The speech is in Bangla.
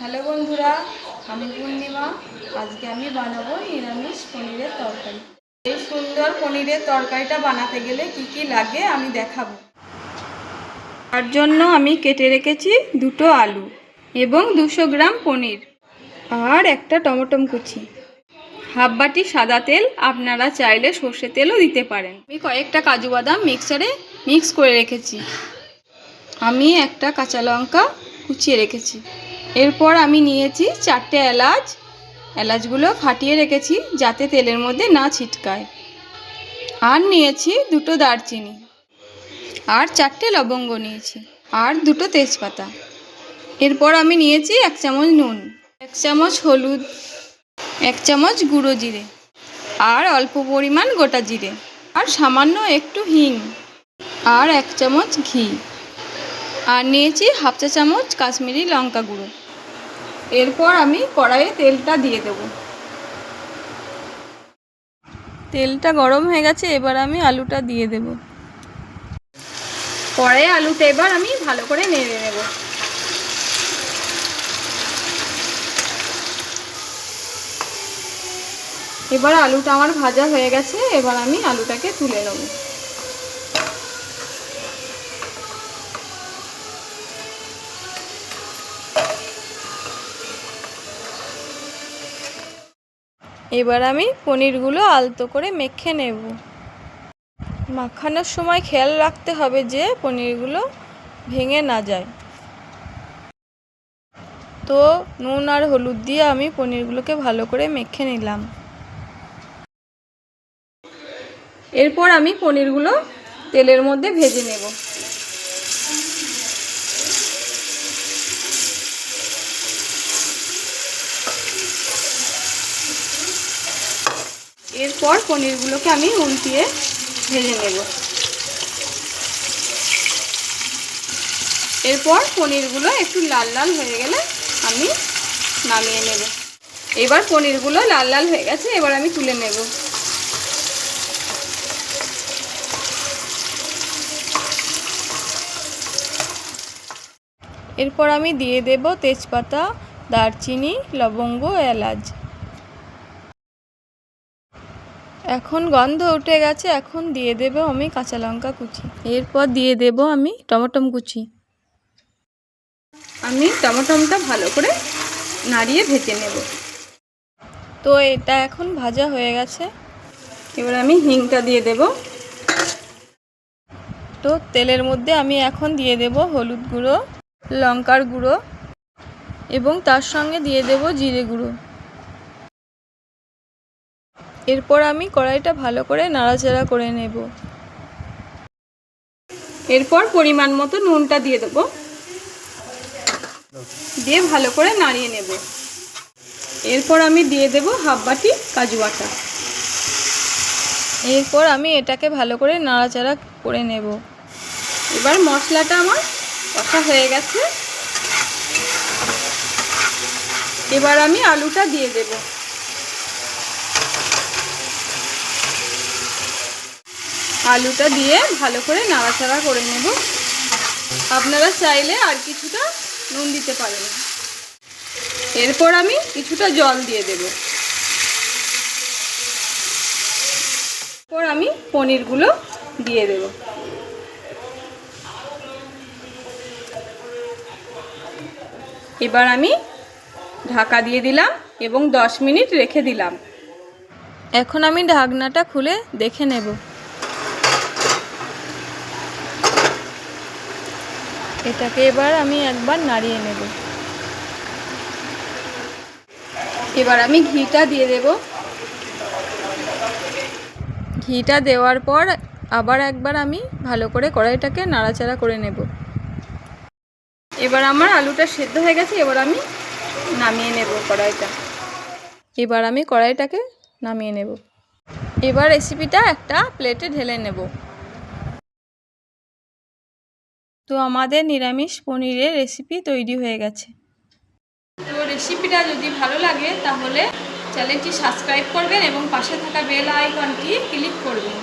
হ্যালো বন্ধুরা, আমি পূর্ণিমা। আজকে আমি বানাবো নিরামিষ পনিরের তরকারি। এই সুন্দর পনিরের তরকারিটা বানাতে গেলে কি কি লাগে আমি দেখাবো। তার জন্য আমি কেটে রেখেছি দুটো আলু এবং দুশো গ্রাম পনির আর একটা টমেটো কুচি। হাফ বাটি সাদা তেল, আপনারা চাইলে সর্ষে তেলও দিতে পারেন। আমি কয়েকটা কাজু বাদাম মিক্সারে মিক্স করে রেখেছি। আমি একটা কাঁচা লঙ্কা কুচিয়ে রেখেছি। এরপর আমি নিয়েছি চারটে এলাচ। এলাচগুলো ফাটিয়ে রেখেছি যাতে তেলের মধ্যে না ছিটকায়। আর নিয়েছি দুটো দারচিনি। আর চারটে লবঙ্গ নিয়েছি। আর দুটো তেজপাতা। এরপর আমি নিয়েছি এক চামচ নুন, এক চামচ হলুদ, এক চামচ গুঁড়ো জিরে আর অল্প পরিমাণ গোটা জিরে আর সামান্য একটু হিং আর এক চামচ ঘি। আর নিয়েছি হাফ চা চামচ কাশ্মীরি লঙ্কা গুঁড়ো। এরপর আমি কড়াইয়ে তেলটা দিয়ে দেব। তেলটা গরম হয়ে গেছে, এবার আমি আলুটা দিয়ে দেব। কড়াইয়ে আলুটা এবার আমি ভালো করে নেড়ে নেব। এবার আলুটা আমার ভাজা হয়ে গেছে, এবার আমি আলুটাকে তুলে নেব। এবার আমি পনিরগুলো আলতো করে মেখে নেব। মাখানোর সময় খেয়াল রাখতে হবে যে পনিরগুলো ভেঙে না যায়। তো নুন আর হলুদ দিয়ে আমি পনিরগুলোকে ভালো করে মেখে নিলাম। এরপর আমি পনিরগুলো তেলের মধ্যে ভেজে নেব। এরপর পনিরগুলোকে আমি উল্টিয়ে ভেজে নেব। এরপর পনিরগুলো একটু লাল লাল হয়ে গেলে আমি নামিয়ে নেব। এবার পনিরগুলো লাল লাল হয়ে গেছে, এবার আমি তুলে নেব। এরপর আমি দিয়ে দেব তেজপাতা, দারচিনি, লবঙ্গ, এলাচ। এখন গন্ধ উঠে গেছে, এখন দিয়ে দেব আমি কাঁচা লঙ্কা কুচি। এরপর দিয়ে দেব আমি টমেটো কুচি। আমি টমেটোটা ভালো করে নাড়িয়ে ভেজে নেব। তো এটা এখন ভাজা হয়ে গেছে। এবার আমি হিংটা দিয়ে দেব। তো তেলের মধ্যে আমি এখন দিয়ে দেব হলুদ গুঁড়ো, লঙ্কার গুঁড়ো এবং তার সঙ্গে দিয়ে দেব জিরে গুঁড়ো। এরপর আমি কড়াইটা ভালো করে নাড়াচাড়া করে নেব। এরপর পরিমাণ মতো নুনটা দিয়ে দেবো। দিয়ে ভালো করে নাড়িয়ে নেব। এরপর আমি দিয়ে দেব হাফ বাটি কাজু বাটা। এরপর আমি এটাকে ভালো করে নাড়াচাড়া করে নেব। এবার মশলাটা আমার কষা হয়ে গেছে। এবার আমি আলুটা দিয়ে দেব। আলুটা দিয়ে ভালো করে নাড়াচাড়া করে নেব। আপনারা চাইলে আর কিছুটা নুন দিতে পারেন। এরপর আমি কিছুটা জল দিয়ে দেব। এরপর আমি পনিরগুলো দিয়ে দেব। এবার আমি ঢাকা দিয়ে দিলাম এবং দশ মিনিট রেখে দিলাম। এখন আমি ঢাকনাটা খুলে দেখে নেব। এটাকে এবার আমি একবার নাড়িয়ে নেব। এবার আমি ঘিটা দিয়ে দেব। ঘিটা দেওয়ার পর আবার একবার আমি ভালো করে কড়াইটাকে নাড়াচাড়া করে নেব। এবার আমার আলুটা সেদ্ধ হয়ে গেছে, এবার আমি নামিয়ে নেব কড়াইটা। এবার আমি কড়াইটাকে নামিয়ে নেব। এবার রেসিপিটা একটা প্লেটে ঢেলে নেব। তো আমাদের নিরামিষ পনিরের রেসিপি তৈরি হয়ে গেছে। তো রেসিপিটা যদি ভালো লাগে, তাহলে চ্যানেলটি সাবস্ক্রাইব করবেন এবং পাশে থাকা বেল আইকনটি ক্লিক করবেন।